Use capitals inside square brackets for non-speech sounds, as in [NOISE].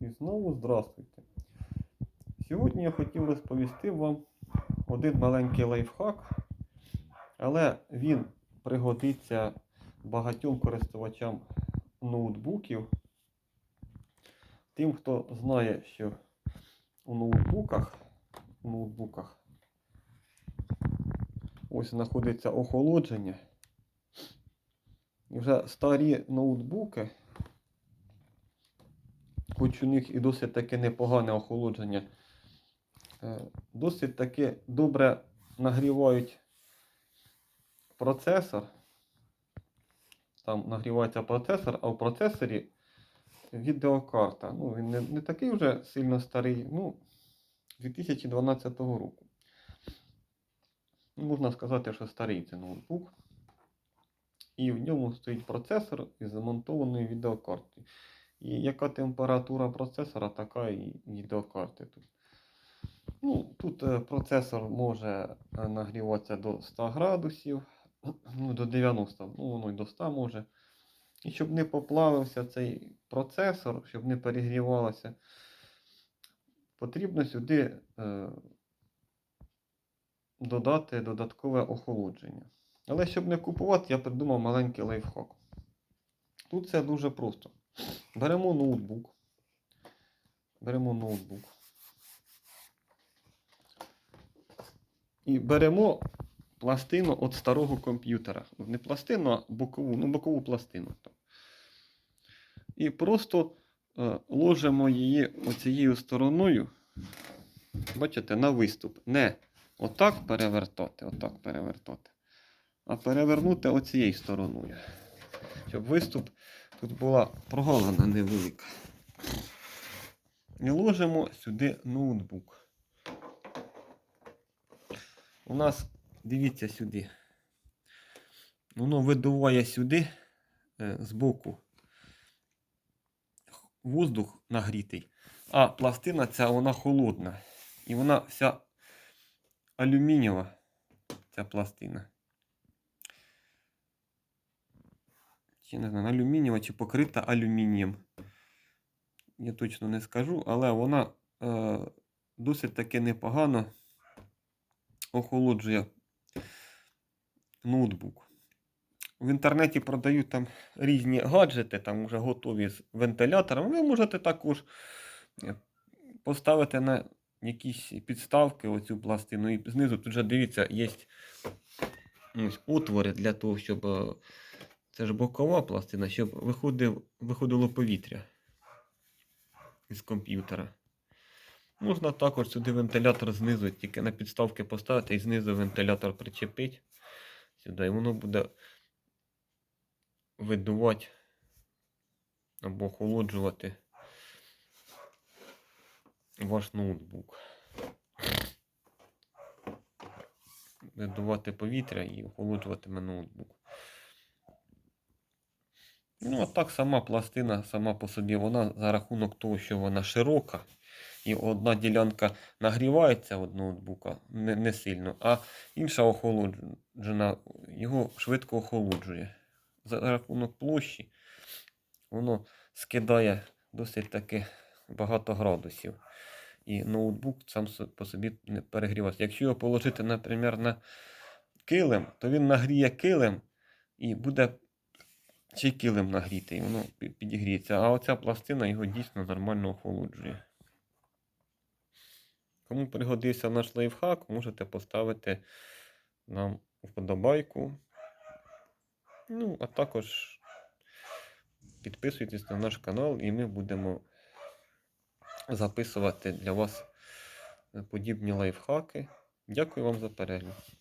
І знову здравствуйте. Сьогодні я хотів розповісти вам один маленький лайфхак, але він пригодиться багатьом користувачам ноутбуків. Тим, хто знає, що у ноутбуках, у ноутбуках ось знаходиться охолодження. І вже старі ноутбуки, хоч у них і досить таке непогане охолодження, е, досить таки добре нагрівають процесор. Там нагрівається процесор, а в процесорі відеокарта. Ну, він не, не такий вже сильно старий, ну, 2012 року. Можна сказати, що старий це ноутбук. І в ньому стоїть процесор із замонтованою відеокартою. І яка температура процесора, така і відеокарти тут. Ну, Тут е, процесор може е, нагріватися до 100 градусів, [CLEARS THROAT] ну, до 90, ну воно й до 100 може. І щоб не поплавився цей процесор, щоб не перегрівалося, потрібно сюди е, додати додаткове охолодження. Але щоб не купувати, я придумав маленький лайфхак. Тут все дуже просто. Беремо ноутбук. Беремо ноутбук. І беремо пластину від старого комп'ютера. Не пластину, а бокову, ну бокову пластину. І просто е, ложимо її оцією стороною. Бачите, на виступ. Не отак перевертати, отак перевертати. А перевернути оцією стороною. Щоб виступ тут була прогалина невелика. І ложимо сюди ноутбук. У нас, дивіться сюди. Воно видуває сюди е, збоку воздух нагрітий, а пластина ця вона холодна. І вона вся алюмінієва, ця пластина. Чи не знаю, алюмінієва чи покрита алюмінієм. Я точно не скажу, але вона е, досить таки непогано охолоджує ноутбук. В інтернеті продають там різні гаджети, там вже готові з вентилятором. Ви можете також е, поставити на якісь підставки оцю пластину. І знизу тут вже дивіться, є ось отвори для того, щоб. Це ж бокова пластина, щоб виходив, виходило повітря із комп'ютера. Можна також сюди вентилятор знизу, тільки на підставки поставити і знизу вентилятор причепити сюди, і воно буде видувати або охолоджувати ваш ноутбук. Видувати повітря і охолоджуватиме ноутбук. Ну, а так сама пластина сама по собі, вона за рахунок того, що вона широка, і одна ділянка нагрівається від ноутбука не, не сильно, а інша охолоджена, його швидко охолоджує. За рахунок площі воно скидає досить таки багато градусів. І ноутбук сам по собі не перегрівається. Якщо його положити, наприклад, на килим, то він нагріє килим і буде й килим нагрітий, воно підігріється. А оця пластина його дійсно нормально охолоджує. Кому пригодився наш лайфхак, можете поставити нам вподобайку. Ну, а також підписуйтесь на наш канал, і ми будемо записувати для вас подібні лайфхаки. Дякую вам за перегляд.